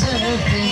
serpent.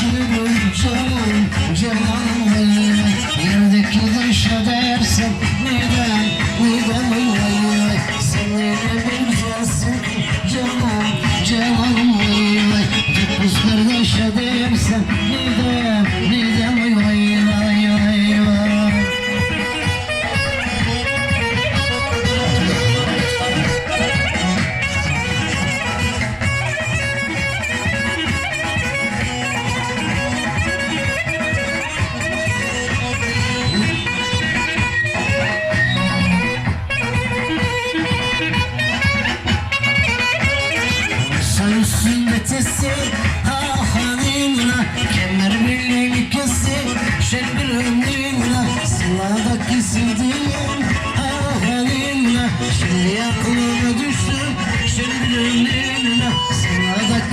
Şimdi duydum canım, canım Yerdeki dışa dersin. sessizliğin aheninle Şimdi şimdi gönlümle Sana da